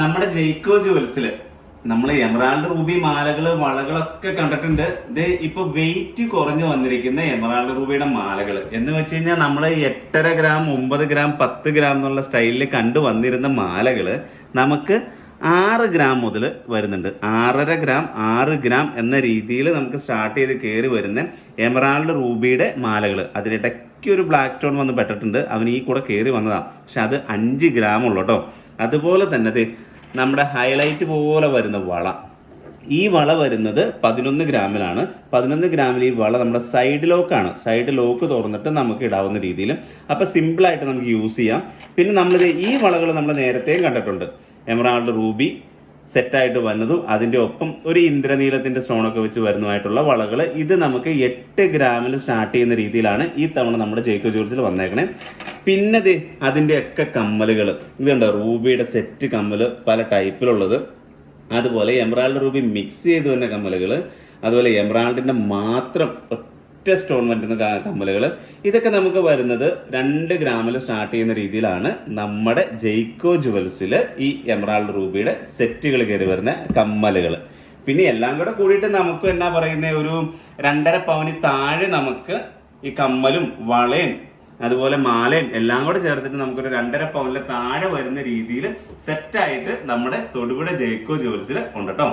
നമ്മുടെ ജയ്ക്കോ ജുവൽസിൽ നമ്മൾ emerald Ruby മാലകൾ വളകളൊക്കെ കണ്ടിട്ടുണ്ട്. ഇത് ഇപ്പൊ വെയിറ്റ് കുറഞ്ഞു വന്നിരിക്കുന്ന എമറാൾഡ് റൂബിയുടെ മാലകൾ എന്ന് വെച്ച് കഴിഞ്ഞാൽ നമ്മൾ എട്ടര ഗ്രാം ഒമ്പത് ഗ്രാം പത്ത് ഗ്രാം എന്നുള്ള സ്റ്റൈലിൽ കണ്ടു വന്നിരുന്ന മാലകൾ നമുക്ക് ആറ് ഗ്രാം മുതൽ വരുന്നുണ്ട്. ആറര ഗ്രാം ആറ് ഗ്രാം എന്ന രീതിയിൽ നമുക്ക് സ്റ്റാർട്ട് ചെയ്ത് കയറി വരുന്ന എമറാൾഡ് റൂബിയുടെ മാലകൾ അതിനിടയ്ക്ക് ഒരു ബ്ലാക്ക് സ്റ്റോൺ വന്ന് പെട്ടിട്ടുണ്ട്. അവൻ ഈ കൂടെ കയറി വന്നതാണ് പക്ഷെ അത് അഞ്ച് ഗ്രാം ഉള്ളൂ കേട്ടോ അതുപോലെ തന്നെ നമ്മുടെ ഹൈലൈറ്റ് പോലെ വരുന്ന വള. ഈ വള വരുന്നത് പതിനൊന്ന് ഗ്രാമിലാണ്. പതിനൊന്ന് ഗ്രാമിൽ ഈ വള നമ്മുടെ സൈഡ് ലോക്കാണ് സൈഡ് ലോക്ക് തുറന്നിട്ട് നമുക്ക് ഇടാവുന്ന രീതിയിൽ. അപ്പോൾ സിമ്പിളായിട്ട് നമുക്ക് യൂസ് ചെയ്യാം. പിന്നെ നമ്മൾ ഈ വളകൾ നമ്മൾ നേരത്തെയും കണ്ടിട്ടുണ്ട്. എമറാൾഡ് റൂബി സെറ്റായിട്ട് വന്നതും അതിന്റെ ഒപ്പം ഒരു ഇന്ദ്രനീലത്തിന്റെ സ്റ്റോണൊക്കെ വെച്ച് വരുന്നതായിട്ടുള്ള വളകൾ. ഇത് നമുക്ക് എട്ട് ഗ്രാമിൽ സ്റ്റാർട്ട് ചെയ്യുന്ന രീതിയിലാണ് ഈ തവണ നമ്മുടെ ജേക്കോ ജോർജിൽ വന്നേക്കണേ. പിന്നത് അതിന്റെ ഒക്കെ കമ്മലുകൾ ഇതുണ്ട് റൂബിയുടെ സെറ്റ് കമ്മൽ പല ടൈപ്പിലുള്ളത് അതുപോലെ എംബ്രാൾഡ് റൂബി മിക്സ് ചെയ്ത് വരുന്ന കമ്മലുകൾ അതുപോലെ എംബ്രാൾഡിന്റെ മാത്രം ഒറ്റ സ്റ്റോൺ വരുന്ന കമ്മലുകൾ ഇതൊക്കെ നമുക്ക് വരുന്നത് രണ്ട് ഗ്രാമിൽ സ്റ്റാർട്ട് ചെയ്യുന്ന രീതിയിലാണ് നമ്മുടെ ജെയ്ക്കോ ജുവൽസിൽ ഈ എംബ്രാൾഡ് റൂബിയുടെ സെറ്റുകൾ കയറി വരുന്ന കമ്മലുകൾ പിന്നെ എല്ലാം കൂടെ കൂടിയിട്ട് നമുക്ക് എന്നാ പറയുന്ന ഒരു രണ്ടര പവന് താഴെ നമുക്ക് ഈ കമ്മലും വളയും അതുപോലെ മാലയും എല്ലാം കൂടെ ചേർത്തിട്ട് നമുക്കൊരു രണ്ടര പവനിൽ താഴെ വരുന്ന രീതിയിൽ സെറ്റായിട്ട് നമ്മുടെ തൊടുപുഴ ജയ്ക്കോ ജുവൽസിൽ ഉണ്ട് കേട്ടോ